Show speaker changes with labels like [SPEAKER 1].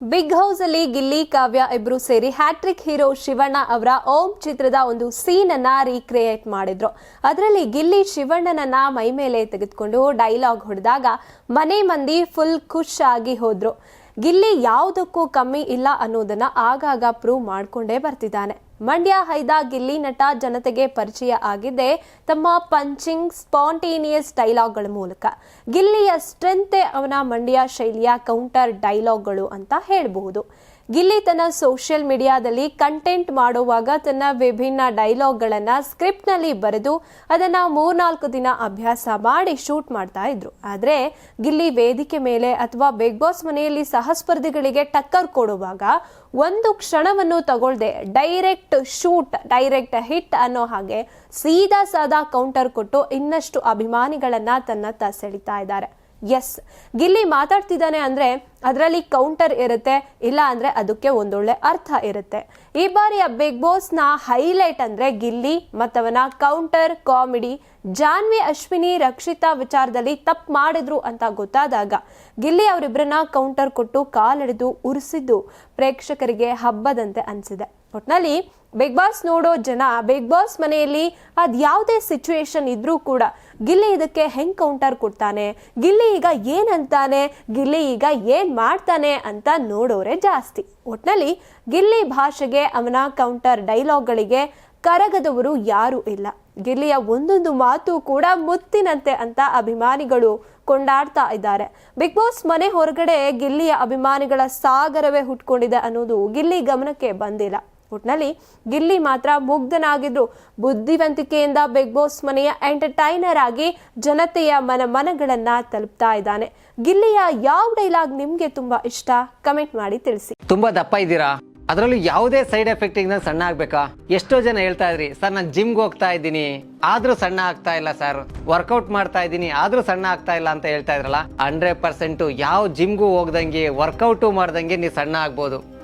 [SPEAKER 1] Big house ಅಲ್ಲಿ ಗಿಲ್ಲಿ, ಕಾವ್ಯ ಇಬ್ರು ಸೇರಿ ಹ್ಯಾಟ್ರಿಕ್ ಹೀರೋ ಶಿವಣ್ಣ ಅವರ ಓಂ ಚಿತ್ರದ ಒಂದು ಸೀನ್ ಅನ್ನ ರೀಕ್ರಿಯೇಟ್ ಮಾಡಿದ್ರು. ಅದರಲ್ಲಿ ಗಿಲ್ಲಿ ಶಿವಣ್ಣನನ್ನ ಮೈ ಮೇಲೆ ತೆಗೆದುಕೊಂಡು ಡೈಲಾಗ್ ಹೊಡೆದಾಗ ಮನೆ ಮಂದಿ ಫುಲ್ ಖುಷ್ ಆಗಿ ಹೋದ್ರು. ಗಿಲ್ಲಿ ಯಾವುದಕ್ಕೂ ಕಮ್ಮಿ ಇಲ್ಲ ಅನ್ನೋದನ್ನ ಆಗಾಗ ಪ್ರೂವ್ ಮಾಡಿಕೊಂಡೇ ಬರ್ತಿದ್ದಾನೆ. ಮಂಡ್ಯ ಹೈದ ಗಿಲ್ಲಿ ನಟ ಜನತೆಗೆ ಪರಿಚಯ ಆಗಿದೆ ತಮ್ಮ ಪಂಚಿಂಗ್ ಸ್ಪಾಂಟೇನಿಯಸ್ ಡೈಲಾಗ್ಗಳ ಮೂಲಕ. ಗಿಲ್ಲಿಯ ಸ್ಟ್ರೆಂತೆ ಅವನ ಮಂಡ್ಯ ಶೈಲಿಯ ಕೌಂಟರ್ ಡೈಲಾಗ್ಗಳು ಅಂತ ಹೇಳಬಹುದು. ಗಿಲ್ಲಿ ತನ್ನ ಸೋಷಿಯಲ್ ಮೀಡಿಯಾದಲ್ಲಿ ಕಂಟೆಂಟ್ ಮಾಡುವಾಗ ತನ್ನ ವಿಭಿನ್ನ ಡೈಲಾಗ್ಗಳನ್ನು ಸ್ಕ್ರಿಪ್ಟ್ನಲ್ಲಿ ಬರೆದು ಅದನ್ನ ಮೂರ್ನಾಲ್ಕು ದಿನ ಅಭ್ಯಾಸ ಮಾಡಿ ಶೂಟ್ ಮಾಡ್ತಾ ಇದ್ರು. ಆದರೆ ಗಿಲ್ಲಿ ವೇದಿಕೆ ಮೇಲೆ ಅಥವಾ ಬಿಗ್ ಬಾಸ್ ಮನೆಯಲ್ಲಿ ಸಹಸ್ಪರ್ಧಿಗಳಿಗೆ ಟಕ್ಕರ್ ಕೊಡುವಾಗ ಒಂದು ಕ್ಷಣವನ್ನು ತಗೊಳ್ದೆ ಡೈರೆಕ್ಟ್ ಶೂಟ್, ಡೈರೆಕ್ಟ್ ಹಿಟ್ ಅನ್ನೋ ಹಾಗೆ ಸೀದಾ ಸಾದಾ ಕೌಂಟರ್ ಕೊಟ್ಟು ಇನ್ನಷ್ಟು ಅಭಿಮಾನಿಗಳನ್ನ ತನ್ನತ್ತ ಸೆಳಿತಾ ಇದ್ದಾರೆ. ಎಸ್, ಗಿಲ್ಲಿ ಮಾತಾಡ್ತಿದ್ದಾನೆ ಅಂದ್ರೆ ಅದರಲ್ಲಿ ಕೌಂಟರ್ ಇರುತ್ತೆ, ಇಲ್ಲ ಅಂದ್ರೆ ಅದಕ್ಕೆ ಒಂದೊಳ್ಳೆ ಅರ್ಥ ಇರುತ್ತೆ. ಈ ಬಾರಿಯ ಬಿಗ್ ಬಾಸ್ನ ಹೈಲೈಟ್ ಅಂದ್ರೆ ಗಿಲ್ಲಿ ಮತ್ತವನ ಕೌಂಟರ್ ಕಾಮಿಡಿ ಜಾನ್ವಿ, ಅಶ್ವಿನಿ, ರಕ್ಷಿತಾ ವಿಚಾರದಲ್ಲಿ ತಪ್ಪು ಮಾಡಿದ್ರು ಅಂತ ಗೊತ್ತಾದಾಗ ಗಿಲ್ಲಿ ಅವರಿಬ್ಬರನ್ನ ಕೌಂಟರ್ ಕೊಟ್ಟು ಕಾಲೆಳೆದು ಉರಿಸಿದ್ದು ಪ್ರೇಕ್ಷಕರಿಗೆ ಹಬ್ಬದಂತೆ ಅನಿಸಿದೆ. ಒಟ್ನಲ್ಲಿ ಬಿಗ್ ಬಾಸ್ ನೋಡೋ ಜನ ಬಿಗ್ ಬಾಸ್ ಮನೆಯಲ್ಲಿ ಅದ್ ಯಾವುದೇ ಸಿಚುವೇಶನ್ ಇದ್ರೂ ಕೂಡ ಗಿಲ್ಲಿ ಇದಕ್ಕೆ ಹೆಂಗ್ ಕೌಂಟರ್ ಕೊಡ್ತಾನೆ? ಗಿಲ್ಲಿ ಈಗ ಏನಂತಾನೆ ಗಿಲ್ಲಿ ಈಗ ಏನ್ ಮಾಡ್ತಾನೆ ಅಂತ ನೋಡೋರೆ ಜಾಸ್ತಿ. ಒಟ್ನಲ್ಲಿ ಗಿಲ್ಲಿ ಭಾಷೆಗೆ ಅವನ ಕೌಂಟರ್ ಡೈಲಾಗ್ಗಳಿಗೆ ಕರಗದವರು ಯಾರೂ ಇಲ್ಲ. ಗಿಲ್ಲಿಯ ಒಂದೊಂದು ಮಾತು ಕೂಡ ಮುತ್ತಿನಂತೆ ಅಂತ ಅಭಿಮಾನಿಗಳು ಕೊಂಡಾಡ್ತಾ ಇದ್ದಾರೆ. ಬಿಗ್ ಬಾಸ್ ಮನೆ ಹೊರಗಡೆ ಗಿಲ್ಲಿಯ ಅಭಿಮಾನಿಗಳ ಸಾಗರವೇ ಹುಟ್ಕೊಂಡಿದೆ ಅನ್ನೋದು ಗಿಲ್ಲಿ ಗಮನಕ್ಕೆ ಬಂದಿಲ್ಲ. ಒಟ್ನಲ್ಲಿ ಗಿಲ್ಲಿ ಮಾತ್ರ ಮುಗ್ಧನಾಗಿದ್ರು. ಬುದ್ಧಿವಂತಿಕೆಯಿಂದ ಬಿಗ್ ಬಾಸ್ ಮನೆಯ ಎಂಟರ್ಟೈನರ್ ಆಗಿ ಜನತೆಯ ಮನ ಮನಗಳನ್ನ ತಲುಪ್ತಾ ಇದ್ದಾನೆ. ಗಿಲ್ಲಿಯ ಯಾವ ಡೈಲಾಗ್ ನಿಮ್ಗೆ ತುಂಬಾ ಇಷ್ಟ? ಕಮೆಂಟ್ ಮಾಡಿ ತಿಳಿಸಿ.
[SPEAKER 2] ತುಂಬಾ ದಪ್ಪ ಇದ್ದೀರಾ? ಅದರಲ್ಲೂ ಯಾವುದೇ ಸೈಡ್ ಎಫೆಕ್ಟ್ ಇಂದ ಸಣ್ಣ ಆಗ್ಬೇಕಾ? ಎಷ್ಟೋ ಜನ ಹೇಳ್ತಾ ಇದ್ರಿ, ಸರ್, ನಾನು ಜಿಮ್ಗೆ ಹೋಗ್ತಾ ಇದ್ದೀನಿ. ಆದ್ರೂ ಸಣ್ಣ ಆಗ್ತಾ ಇಲ್ಲ, ಸರ್. ವರ್ಕೌಟ್ ಮಾಡ್ತಾ ಇದ್ದೀನಿ, ಆದ್ರೂ ಸಣ್ಣ ಆಗ್ತಾ ಇಲ್ಲ ಅಂತ ಹೇಳ್ತಾ ಇದ್ರಲ್ಲ, ಹಂಡ್ರೆಡ್ ಪರ್ಸೆಂಟ್ ಯಾವ ಜಿಮ್ಗೂ ಹೋಗ್ದಂಗೆ, ವರ್ಕೌಟು ಮಾಡ್ದಂಗೆ ನೀವು ಸಣ್ಣ ಆಗ್ಬೋದು.